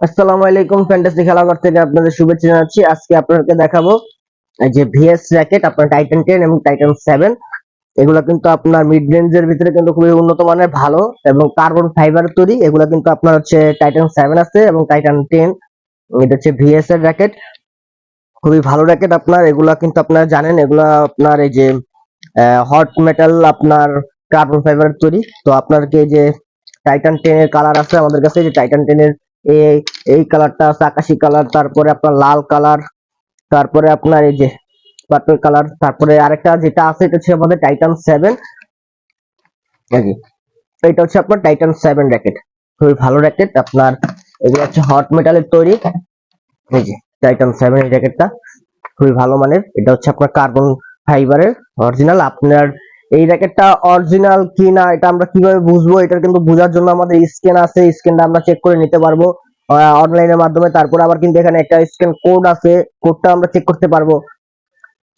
আসসালামু আলাইকুম ফ্যান্টাসি খেলাঘর থেকে আপনাদের শুভেচ্ছা জানাচ্ছি। আজকে আপনাদেরকে দেখাবো যে ভিএস র্যাকেট আপনার টাইটান টেন এবং টাইটান সেভেন এগুলো কিন্তু আপনার মিড রেঞ্জের ভিতরে কিন্তু খুবই উন্নত মানের, ভালো এবং কার্বন ফাইবার তৈরি। এগুলো কিন্তু আপনার হচ্ছে টাইটান সেভেন আছে এবং টাইটান টেন এটা হচ্ছে ভিএস এর র্যাকেট খুবই ভালো র্যাকেট আপনার, এগুলা কিন্তু আপনারা জানেন। এগুলা আপনার এই যে হট মেটাল আপনার কার্বন ফাইবার তৈরি। তো আপনারকে এই যে টাইটান টেন এর কালার আছে আমাদের কাছে? যে টাইটান টেন এর এই এই কালারটা আছে আকাশি কালার তারপরে আপনার লাল কালার তারপরে আপনার এই যে পার্পল কালার তারপরে আরেকটা যেটা আছে, এটা হচ্ছে আমাদের টাইটান সেভেন এটা হচ্ছে আপনার টাইটান সেভেন র্যাকেট খুবই ভালো র্যাকেট আপনার এগুলো হচ্ছে হট মেটালের তৈরি। এই যে টাইটান সেভেন এই র্যাকেটটা খুবই ভালো মানের। এটা হচ্ছে আপনার কার্বন ফাইবারের অরিজিনাল আপনার এই র্যাকেটটা অরিজিনাল কি না এটা আমরা কীভাবে বুঝব এটা কিন্তু বোঝার জন্য আমাদের স্ক্যান আছে স্ক্যানটা আমরা চেক করে নিতে পারব অনলাইনের মাধ্যমে। তারপরে আবার কিন্তু এখানে একটা স্ক্যান কোড আছে কোডটা আমরা চেক করতে পারব।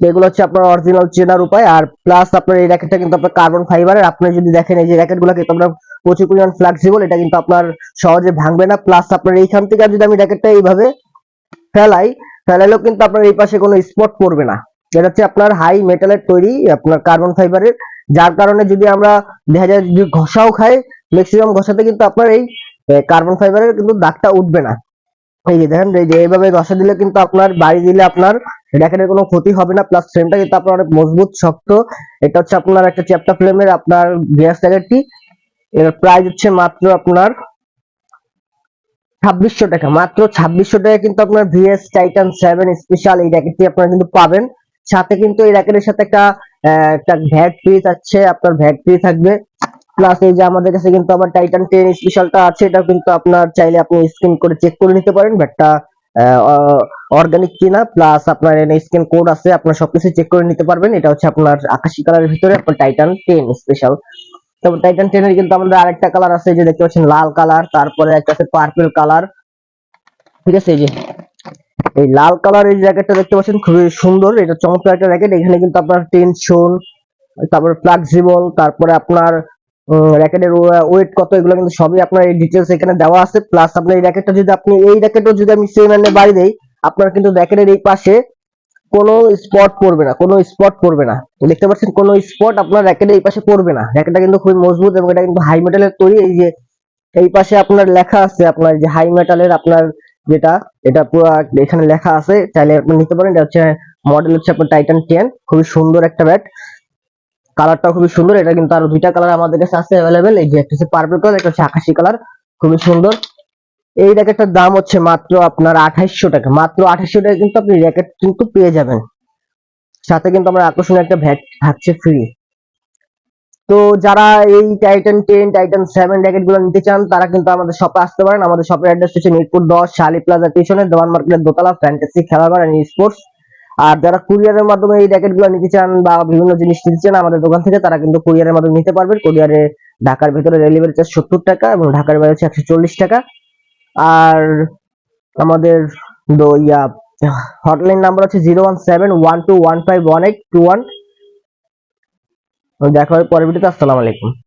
এগুলো হচ্ছে আপনার অরিজিনাল চেনার উপায়, আর প্লাস আপনার এই র্যাকেটটা কিন্তু আপনার কার্বন ফাইবারের আপনি যদি দেখেন এই যে র্যাকেটগুলো কিন্তু আপনার প্রচুর পরিমাণ ফ্লেক্সিবল এটা কিন্তু আপনার সহজে ভাঙবে না। প্লাস আপনার এইখান থেকে যদি আমি র্যাকেটটা এইভাবে ফেলাই ফেলাইলেও কিন্তু আপনার এই পাশে কোনো স্পট পড়বে না। এটা হচ্ছে আপনার হাই মেটালের তৈরি, আপনার কার্বন ফাইবারের যার কারণে যদি আমরা দেখা যায় যদি ঘষাও খাই ম্যাক্সিমাম ঘষাতে কিন্তু আপনার এই কার্বন ফাইবারের কিন্তু দাগটা উঠবে না। এই যে দেখেন, এই যে এইভাবে ঘষা দিলে কিন্তু আপনার বাড়ি দিলে আপনার র্যাকেটের কোনো ক্ষতি হবে না। প্লাস ফ্রেমটা কিন্তু আপনার অনেক মজবুত, শক্ত। এটা হচ্ছে আপনার একটা চ্যাপ্টা ফ্রেমের আপনার গ্যাস র্যাকেটটি এর প্রাইস হচ্ছে মাত্র আপনার ছাব্বিশশো টাকা। মাত্র ছাব্বিশশো টাকা কিন্তু আপনার ভিএস টাইটান সেভেন স্পেশাল এই র্যাকেটটি আপনারা কিন্তু পাবেন। সাথে কিন্তু এই র্যাকেটের সাথে একটা একটা ভ্যাট ফ্রি থাকছে আপনার ভ্যাট ফ্রি থাকবে। প্লাস এই যে আমাদের কাছে কিন্তু আবার টাইটান টেন স্পেশালটা আছে এটা কিন্তু আপনার চাইলে আপনি স্ক্যান করে চেক করে নিতে পারেন। ভ্যাটটা অর্গানিক কিনা প্লাস আপনার এখানে স্ক্যান কোড আছে, আপনার সবকিছু চেক করে নিতে পারবেন। এটা হচ্ছে আপনার আকাশি কালারের ভিতরে, আপনার টাইটান টেন স্পেশাল তারপর টাইটান টেনের কিন্তু আমাদের আরেকটা কালার আছে যে দেখতে পাচ্ছেন লাল কালার, তারপরে একটা আছে পার্পল কালার। ঠিক আছে, এই যে এই লাল কালার এই দেখতে পাচ্ছেন, খুবই সুন্দর। এটা চমৎকার একটা জ্যাকেট এখানে কিন্তু আপনার টেনশন তারপরে ফ্লেক্সিবল তারপরে আপনার র্যাকেটের ওয়েট কত, এগুলো কিন্তু সবই আপনার এই ডিটেলস এখানে দেওয়া আছে। প্লাস আপনার এই র্যাকেটটা যদি আপনি এই র্যাকেটও যদি আমি সেম বাড়ি দেই, আপনার কিন্তু র্যাকেটের এই পাশে কোনো স্পট পড়বে না, কোনো স্পট পড়বে না। দেখতে পাচ্ছেন, কোনো স্পট আপনার র্যাকেটের এই পাশে পড়বে না। র্যাকেটটা কিন্তু খুবই মজবুত এবং এটা কিন্তু হাই মেটালের তৈরি। এই যে, এই পাশে আপনার লেখা আছে, আপনার যে হাই মেটালের আপনার যেটা, এটা পুরো এখানে লেখা আছে, চাইলে আপনি নিতে পারেন, এটা হচ্ছে মডেল হচ্ছে আপনার টাইটান টেন খুবই সুন্দর একটা ব্যাট কালারটা খুবই সুন্দর, এটা কিন্তু আরও দুইটা কালার আমাদের কাছে আছে অ্যাভেলেবেল এই যে একটা হচ্ছে পার্পল কালার একটা হচ্ছে আকাশি কালার খুবই সুন্দর। এই র্যাকেটটার দাম হচ্ছে মাত্র আপনার আঠাইশশো টাকা, মাত্র আঠাইশশো টাকা কিন্তু আপনি র্যাকেট কিন্তু পেয়ে যাবেন। সাথে কিন্তু আমরা আকর্ষণীয় একটা ভ্যাট থাকছে ফ্রি তো যারা এই টাইটান টেন টাইটান সেভেন র্যাকেটগুলো নিতে চান, তারা কিন্তু আমাদের শপে আসতে পারেন। আমাদের শপের অ্যাড্রেস হচ্ছে মিরপুর দশ, শালি প্লাজা পিছনে দেওয়ান মার্কেটের দোতলা ফ্যান্টাসি খেলাঘর এন্ড স্পোর্টস আর যারা কুরিয়ারের মাধ্যমে এই র্যাকেটগুলো নিতে চান বা বিভিন্ন জিনিস নিতে চান আমাদের দোকান থেকে, তারা কিন্তু কুরিয়ারের মাধ্যমে নিতে পারবেন। কুরিয়ারে ঢাকার ভিতরে ডেলিভারি চার্জ সত্তর টাকা এবং ঢাকার বাইরে হচ্ছে একশো চল্লিশ টাকা। আর আমাদের ইয়া হটলাইন নাম্বার হচ্ছে zero one seven one two one five one eight two one দেখা হবে পরের ভিডিওতে আসসালামু আলাইকুম।